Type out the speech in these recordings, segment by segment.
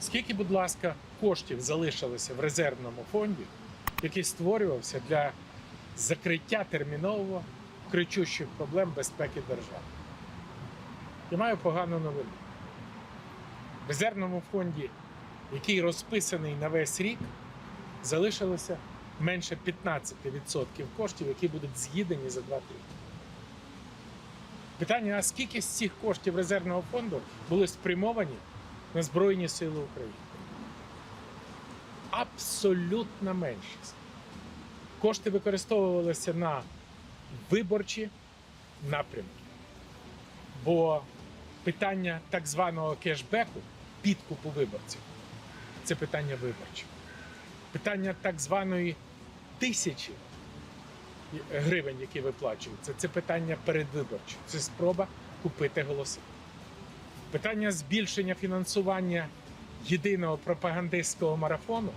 Скільки, будь ласка, коштів залишилося в резервному фонді, який створювався для закриття термінового кричущих проблем безпеки держави? Я маю погану новину. В резервному фонді, який розписаний на весь рік, залишилося менше 15% коштів, які будуть з'їдені за два тижні. Питання: а скільки з цих коштів резервного фонду були спрямовані на Збройні Сили України? Абсолютна меншість. Кошти використовувалися на виборчі напрямки. Бо питання так званого кешбеку, підкупу виборців, це питання виборче. Питання так званої тисячі гривень, які виплачуються, це питання передвиборче. Це спроба купити голоси. Питання збільшення фінансування єдиного пропагандистського марафону,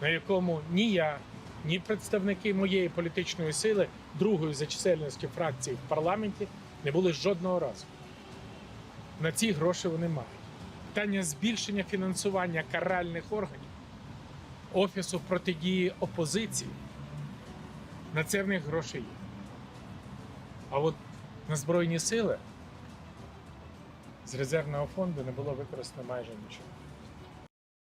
на якому ні я, ні представники моєї політичної сили, другої за чисельністю фракції в парламенті, не були жодного разу. На ці гроші вони мають. Питання збільшення фінансування каральних органів, офісу протидії опозиції. На це в них гроші є. А от на Збройні сили з резервного фонду не було використано майже нічого.